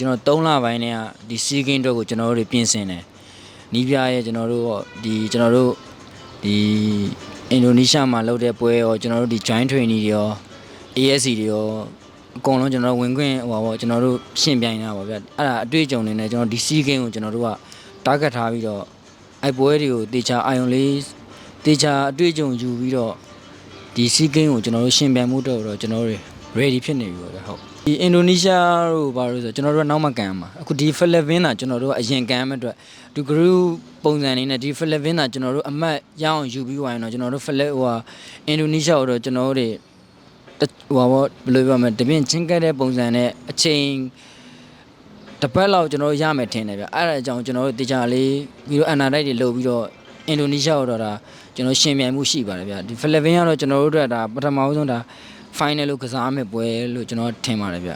ကျွန်တော်3လပိုင်းတည်းကဒီစီကင်းအတွက်ကိုကျွန်တော်တို့တွေပြင်ဆင်တယ်နီးပြရဲ့ကျွန်တော်တို့ရောဒီကျွန်တော်တို့ဒီအင်ဒိုနီးရှားမှာလုပ်တဲ့ပွဲရောကျွန်တော်တို့ဒီ joint training တွေရော ASC တွေရောအကုန်လုံးကျွန်တော်တို့ဝင်ခွင့်ဟိုပါပေါ့ကျွန်တော်တို့ရှင်းပြိုင်တာပါဗျအဲ့ဒါအတွေ့အကြုံတွေနဲ့ကျွန်တော်ဒီစီကင်းကိုကျွန်တော်တို့က target ထားပြီးတော့အိုက်ပွဲတွေကိုတေချာအာယုံလေးတေချာအတွေ့အကြုံယူပြီးတော့ဒီစီကင်းကိုကျွန်တော်တို့ရှင်းပြိုင်မှုတော့တော့ကျွန်တော်တို့ ready ဖြစ်နေပြီပါဗျဟုတ်ဒီအင်ဒိုနီးရှားတို့ဘာလို့ဆိုကျွန်တော်တို့ကနောက်မှကန်မှာအခုဒီဖိလစ်ပင်းတာကျွန်တော်တို့ကအရင်ကန်မဲ့အတွက်ဒီ group ပုံစံလေးနဲ့ဒီဖိလစ်ပင်းတာကျွန်တော်တို့အမှတ်ရအောင်ယူပြီးဝိုင်းတော့ကျွန်တော်တို့ဖိလစ်ဟိုဟာအင်ဒိုနီးရှားတို့ကျွန်တော်တို့တွေတဟိုပါဘယ်လိုပြောမလဲတပြင်းချင်းကက်တဲ့ပုံစံနဲ့အချိန်တစ်ပတ်လောက်ကျွန်တော်တို့ရမယ်ထင်တယ်ဗျအဲ့ဒါအကြောင်းကျွန်တော်တို့တေချာလေးပြီးတော့အန်နာတိုက်တွေလုပ်ပြီးတော့အင်ဒိုနီးရှားတို့တော့ဒါကျွန်တော်ရှင်ပြိုင်မှုရှိပါတယ်ဗျဒီဖိလစ်ပင်းကတော့ကျွန်တော်တို့အတွက်ဒါပထမဆုံးဒါ final လို့ကစားမယ်ပွဲလို့ကျွန်တော်ထင်ပါတယ်ဗျ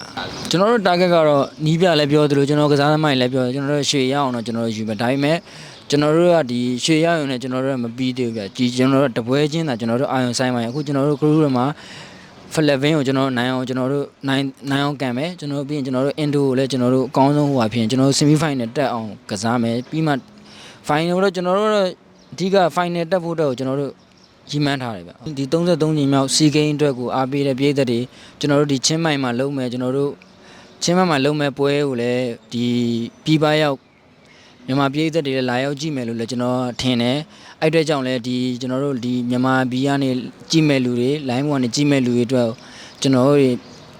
ကျွန်တော်တို့ target ကတော့နီးပြလည်းပြောသလိုကျွန်တော်ကစားသမားတွေလည်းပြောတယ်ကျွန်တော်တို့ရွှေရအောင်တော့ကျွန်တော်တို့ယူမယ်ဒါပေမဲ့ကျွန်တော်တို့ကဒီရွှေရအောင်နဲ့ကျွန်တော်တို့ကမပြီးသေးဘူးဗျဒီကျွန်တော်တို့တပွဲချင်းတာကျွန်တော်တို့အာယုံဆိုင်ပါရင်အခုကျွန်တော်တို့ group တွေမှာဖလက်ဗင်းကိုကျွန်တော်တို့နိုင်အောင်ကျွန်တော်တို့နိုင်နိုင်အောင်ကန်မယ်ကျွန်တော်တို့ပြီးရင်ကျွန်တော်တို့အင်ဒိုကိုလည်းကျွန်တော်တို့အကောင်းဆုံးဟိုပါဖြစ်ရင်ကျွန်တော်တို့ semi final တက်အောင်ကစားမယ်ပြီးမှ final တော့ကျွန်တော်တို့တော့အဓိက final တက်ဖို့တော့ကျွန်တော်တို့ ကြီးမှန်းထားတယ်ဗျဒီ33ညီမြောက်စီဂိမ်းအတွက်ကိုအားပေးတဲ့ပြည်သက်တွေကျွန်တော်တို့ဒီချင်းမိုင်မှာလုံးမယ်ကျွန်တော်တို့ချင်းမိုင်မှာလုံးမဲ့ပွဲကိုလည်းဒီပြီးပါရောက်မြန်မာပြည်သက်တွေလည်းလာရောက်ကြည့်မယ်လို့လည်းကျွန်တော်ထင်တယ်အဲ့အတွက်ကြောင့်လည်းဒီကျွန်တော်တို့ဒီမြန်မာပြည်ကနေကြည့်မဲ့လူတွေ line 1ကနေကြည့်မဲ့လူတွေအတွက်ကျွန်တော်တို့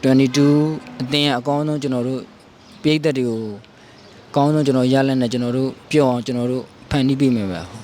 22အသင်းကအကောင်းဆုံးကျွန်တော်တို့ပြည်သက်တွေကိုအကောင်းဆုံးကျွန်တော်ရလက်နဲ့ကျွန်တော်တို့ပြောအောင်ကျွန်တော်တို့ဖန်တီးပေးမယ်ဗျ